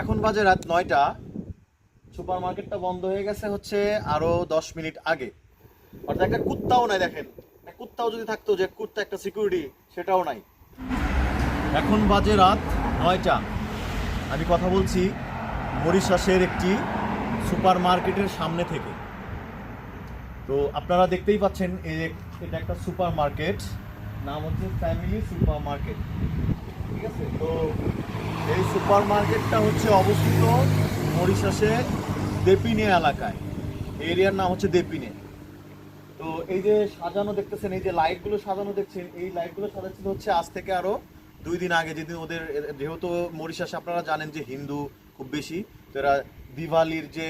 এখন বাজে রাত নয়টা। সুপার মার্কেটটা বন্ধ হয়ে গেছে হচ্ছে আরও দশ মিনিট আগে। অর্থাৎ একটা কুত্তাও নাই দেখেন। কুত্তাও যদি থাকতো যে কুত্তা একটা সিকিউরিটি সেটাও নাই। এখন বাজে রাত নয়টা। আমি কথা বলছি মরিশাসের একটি সুপার মার্কেটের সামনে থেকে। তো আপনারা দেখতেই পাচ্ছেন এটা একটা সুপার মার্কেট নাম হচ্ছে ফ্যামিলি সুপার মার্কেট ঠিক আছে? তো এই সুপার মার্কেটটা হচ্ছে অবস্থিত মরিশাসে দেপিনে এলাকায়। এরিয়ার নাম হচ্ছে দেপিনে। তো এই যে সাজানো দেখতেছেন, এই যে লাইটগুলো সাজানো দেখছেন, এই লাইটগুলো সাজাচ্ছিল হচ্ছে আজ থেকে আরও দুই দিন আগে। যেদিন ওদের, যেহেতু মরিশাসে আপনারা জানেন যে হিন্দু খুব বেশি, তো এরা দিওয়ালির যে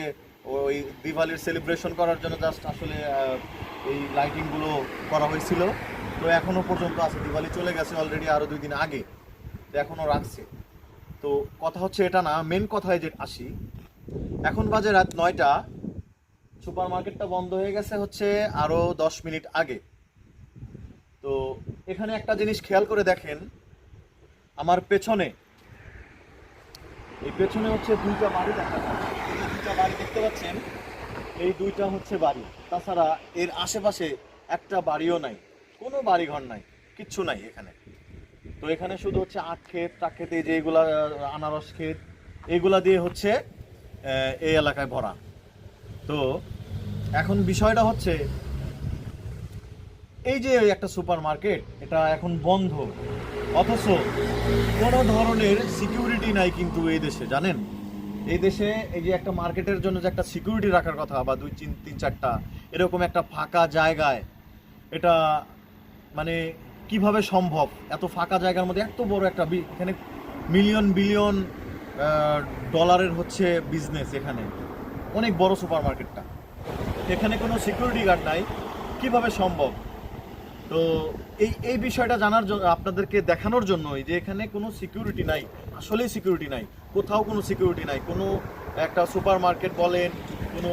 ওই দিওয়ালির সেলিব্রেশন করার জন্য জাস্ট আসলে এই লাইটিংগুলো করা হয়েছিল। তো এখনও পর্যন্ত আছে, দিওয়ালি চলে গেছে অলরেডি আরও দুই দিন আগে। তো এখনও রাখছে। তো কথা হচ্ছে এটা না মেন কথায় যে আসি, এখন বাজে রাত নয়টা সুপার মার্কেটটা বন্ধ হয়ে গেছে হচ্ছে আরও দশ মিনিট আগে। তো এখানে একটা জিনিস খেয়াল করে দেখেন, আমার পেছনে, এই পেছনে হচ্ছে দুইটা বাড়ি দেখা যায়। দুইটা বাড়ি দেখতে পাচ্ছেন, এই দুইটা হচ্ছে বাড়ি। তাছাড়া এর আশেপাশে একটা বাড়িও নাই, কোনো বাড়ি ঘর নাই, কিচ্ছু নাই এখানে। তো এখানে শুধু হচ্ছে আখ ক্ষেত, টাক ক্ষেত যে এগুলা আনারস ক্ষেত, এগুলা দিয়ে হচ্ছে এই এলাকায় ভরা। তো এখন বিষয়টা হচ্ছে, এই যে একটা সুপার মার্কেট এটা এখন বন্ধ। অথচ কোনো ধরনের সিকিউরিটি নাই কিন্তু এই দেশে, জানেন? এই দেশে এই যে একটা মার্কেটের জন্য যে একটা সিকিউরিটি রাখার কথা, বা দুই, তিন তিন, চারটা, এরকম একটা ফাঁকা জায়গায়, এটা মানে কীভাবে সম্ভব? এত ফাঁকা জায়গার মধ্যে এত বড় একটা এখানে মিলিয়ন বিলিয়ন ডলারের হচ্ছে বিজনেস এখানে। অনেক বড় সুপার মার্কেটটা এখানে কোনো সিকিউরিটি গার্ড নাই। কীভাবে সম্ভব? তো এই এই বিষয়টা জানার জন্য আপনাদেরকে দেখানোর জন্যই যে এখানে কোনো সিকিউরিটি নাই। আসলেই সিকিউরিটি নাই। কোথাও কোনো সিকিউরিটি নাই। কোনো একটা সুপার মার্কেট বলেন, কোনো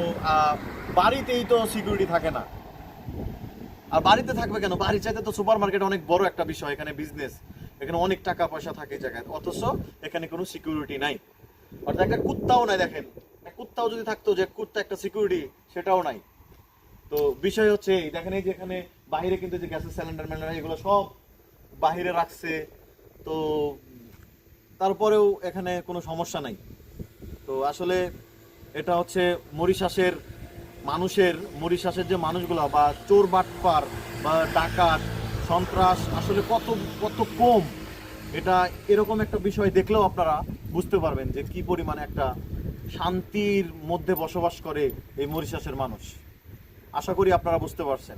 বাড়িতেই তো সিকিউরিটি থাকে না। আর বাড়িতে থাকবে কেন? বাড়ি চাইতে তো সুপার মার্কেট অনেক বড় একটা বিষয়, এখানে বিজনেস এখানে অনেক টাকা পয়সা থাকে জায়গায়। অথচ এখানে কোনো সিকিউরিটি নাই। অর্থাৎ একটা কুত্তাও নাই, দেখেন। কুত্তাও যদি থাকতো যে কুত্তা একটা সিকিউরিটি সেটাও নাই। তো বিষয় হচ্ছে এই, দেখেন এই যে এখানে বাইরে কিন্তু যে গ্যাসের সিলিন্ডার ম্যান্ডার এগুলো সব বাইরে রাখছে। তো তারপরেও এখানে কোনো সমস্যা নাই। তো আসলে এটা হচ্ছে মরিশাসের মানুষের মরিশাসের যে মানুষগুলো বা চোর বাটপার বা ডাকাত, সন্ত্রাস আসলে কত কত কম, এটা এরকম একটা বিষয় দেখলেও আপনারা বুঝতে পারবেন যে কি পরিমাণে একটা শান্তির মধ্যে বসবাস করে এই মরিশাসের মানুষ। আশা করি আপনারা বুঝতে পারছেন।